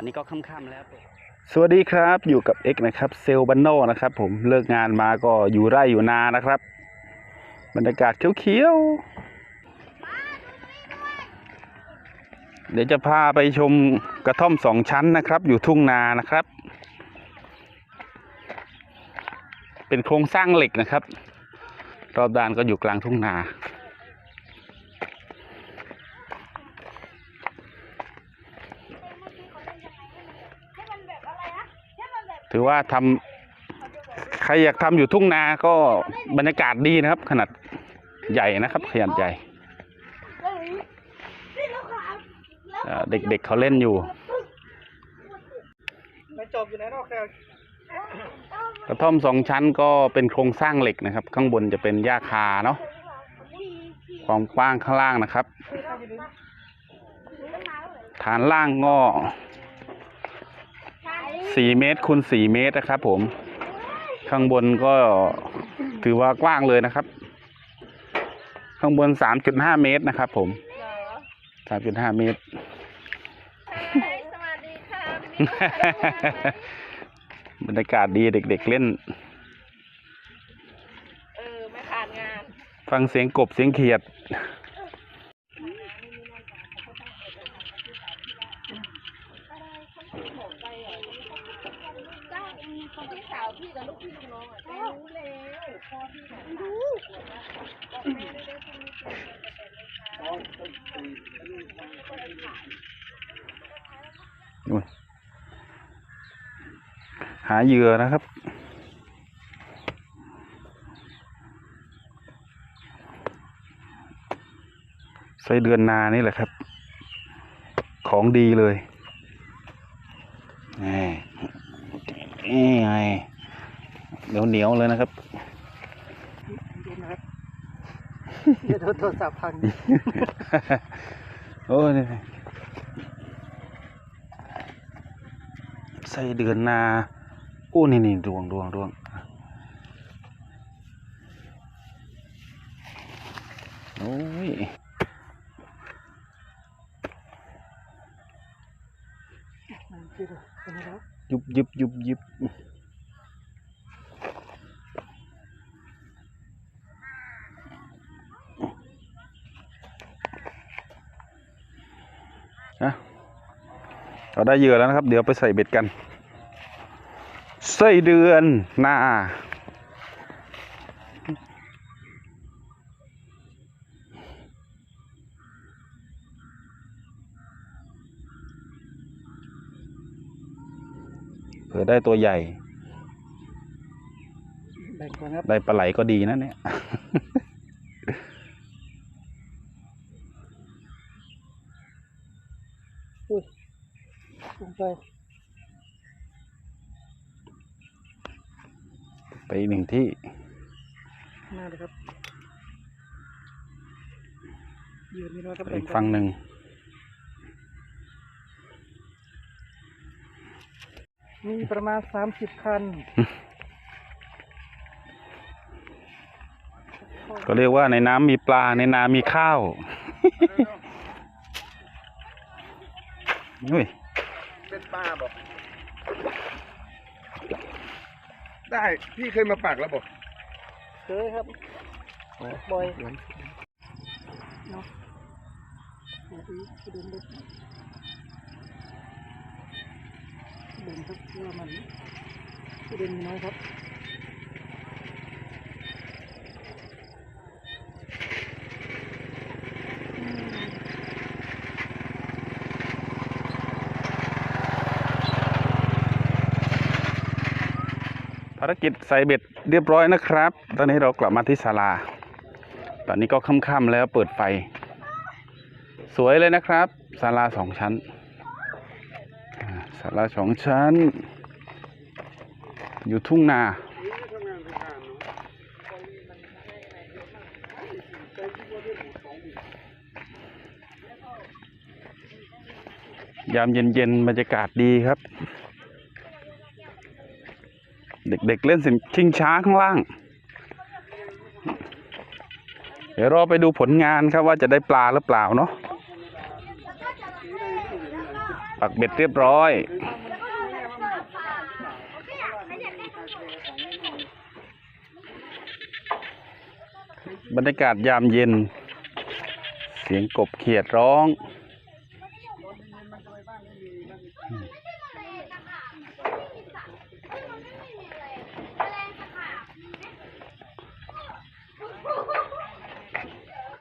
อนนี้ก็ค่ำๆแล้วสวัสดีครับอยู่กับเอ็กนะครับ เซลบันโนนะครับผมเลิกงานมาก็อยู่ไร่อยู่นานะครับ บรรยากาศเขียวๆเดี๋ยวจะพาไปชมกระท่อมสองชั้นนะครับ อยู่ทุ่งนานะครับ เป็นโครงสร้างเหล็กนะครับ รอบด้านก็อยู่กลางทุ่งนา ถือว่าทำใครอยากทำอยู่ทุ่งนาก็บรรยากาศดีนะครับ ขนาดใหญ่นะครับขนาดใหญ่เด็กๆเขาเล่นอยู่ไม่จบอยู่ไหนนอกแค่กระท่อมสองชั้นก็เป็นโครงสร้างเหล็กนะครับ ข้างบนจะเป็นหญ้าคาเนาะความกว้างข้างล่างนะครับ ฐานล่างก็ สี่เมตรคูณสี่เมตรนะครับ ผม ข้างบนก็ถือว่ากว้างเลยนะครับ ข้างบนสามจุดห้าเมตรนะครับ ผมสามจุดห้าเมตร สวัสดีค่ะมินบรรยากาศดีเด็ก ๆ เล่น เออ ไม่ผ่านงาน ฟังเสียงกบเสียงเขียด คนพี่สาวพี่กับ ลูกพี่ลูกน้องอะรู้แล้วพ่อพี่น่ะรู้หาเหยื่อนะครับ ไส้เดือนนานี่แหละครับ ของดีเลยนี่นี่ไง เหนียวเหนียวๆเลยนะครับดูนะครับเดี๋ยวโดนโทรศัพท์พังโอ้ยนี่ไส้เดือนนาโอ้นี่นี่ดวงดวงดวงโอ้ยมันคือเป็นไงครับยุบยิบยุบยิบ นะเราได้เหยื่อแล้วนะครับ เดี๋ยวไปใส่เบ็ดกันไส้เดือนหน้าเผื่อได้ตัวใหญ่แบ่งก่อนครับได้ปลาไหลก็ดีนะเนี่ย ลงไปไปอีกหนึ่งที่ มาเลยครับยืนนี่น้อยครับไปแบ่อีงกกัฝั่นงหนึ่งมีประมาณสามสิบคัน ก็เรียกว่าในน้ำมีปลาในนามีข้าว อุ้ยเป็นป้าบอกได้พี่เคยมาปักแล้วบอกเคยครับบ่อยเนาะเดี๋ยวอีกเดินเล็กเดินครับเพื่อมันเดินมีน้อยครับ ภารกิจใส่เบ็ดเรียบร้อยนะครับ ตอนนี้เรากลับมาที่ศาลา ตอนนี้ก็ค่ำๆแล้วเปิดไฟ สวยเลยนะครับศาลาสองชั้นศาลาสองชั้น อยู่ทุ่งนา ยามเย็นๆบรรยากาศดีครับ เด็กๆเล่นสินชิงช้าข้างล่าง เดี๋ยวรอไปดูผลงานครับว่าจะได้ปลาหรือเปล่าเนาะปักเบ็ดเรียบร้อยบรรยากาศยามเย็น เสียงกบเขียดร้อง